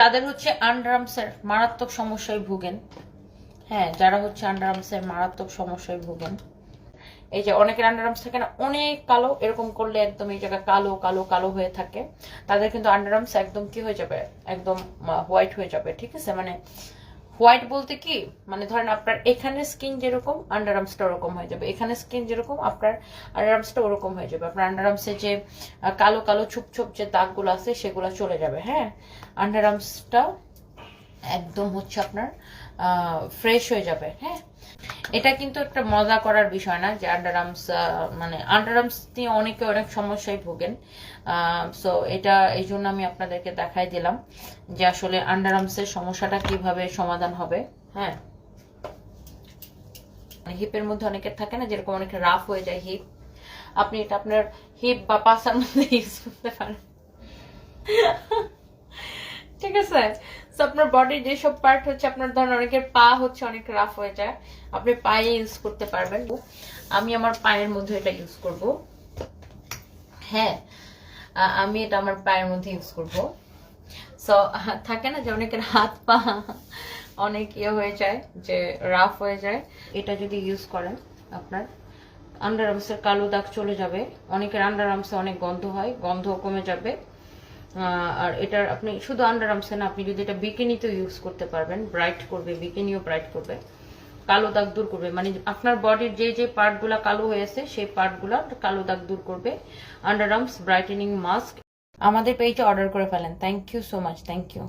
তাদের হচ্ছে আন্ডারামসের মারাত্মক সমস্যায় ভুগেন। হ্যাঁ যারা হচ্ছে আন্ডারামসের মারাত্মক সমস্যায় ভুগেন। এই যে অনেকের আন্ডারামস থাকে না, অনেক কালো, এরকম করলে একদম এই জায়গায় কালো কালো কালো হয়ে থাকে। তাদের কিন্তু আন্ডারামস একদম কি হয়ে যাবে? একদম হোয়াইট হয়ে যাবে, ঠিক আছে? মানে হোয়াইট বলতে কি? মানে ধরেন আপনার এখানে স্কিন যেরকম আন্ডারামসটা ওরকম হয়ে যাবে। এখানে স্কিন যেরকম, আপনার আন্ডারামসটা ওরকম হয়ে যাবে। আপনার আন্ডারামসে যে কালো কালো ছুপ ছুপ যে দাগগুলো আছে, সেগুলো চলে যাবে হ্যাঁ? আন্ডারামসটা একদম হচ্ছে আপনার ফ্রেশ হয়ে যাবে হ্যাঁ? এটা কিন্তু একটা মজা করার বিষয় না যে আন্ডারআর্মস মানে আন্ডারআর্মস নিয়ে অনেকে অনেক সমস্যায় ভোগেন। সো এটা এই জন্য আমি আপনাদেরকে দেখাই দিলাম যে আসলে আন্ডারআর্মসের সমস্যাটা কীভাবে সমাধান হবে। হ্যাঁ। হিপের মধ্যে অনেকের থাকে না, যেরকম অনেকে রাফ হয়ে যায় হিপ আপনি এটা আপনার হিপ বা পাশার মধ্যে ইউজ করতে পারেন। ঠিক আছে? আপনার বডির যেসব পার্ট হচ্ছে, আপনার ধরেন অনেকের পা হচ্ছে অনেক রাফ হয়ে যায়, আপনি পায়ে ইউজ করতে পারবেন। আমি আমার পায়ের মধ্যে এটা ইউজ করব। হ্যাঁ আমি এটা আমার পায়ের মধ্যে ইউজ করব। সো থাকে না যে অনেকের হাত পা অনেক ইয়ে হয়ে যায়, যে রাফ হয়ে যায়। এটা যদি ইউজ করেন আপনার আন্ডার আর্মসের কালো দাগ চলে যাবে। অনেকের আন্ডার আর্মসে অনেক গন্ধ হয়, গন্ধ কমে যাবে। আর এটার আপনি শুধু আন্ডার আর্মসে না, আপনি যদি এটা বিকিনিতেও ইউজ করতে পারবেন ব্রাইট করবে, বিকিনিও ব্রাইট করবে, কালো দাগ দূর করবে মানে আপনার বডির যে যে পার্টগুলো কালো হয়েছে সেই পার্টগুলো কালো দাগ দূর করবে। আন্ডার আর্মস ব্রাইটেনিং মাস্ক আমাদের পেজে অর্ডার করে ফেলেন। Thank you so much thank you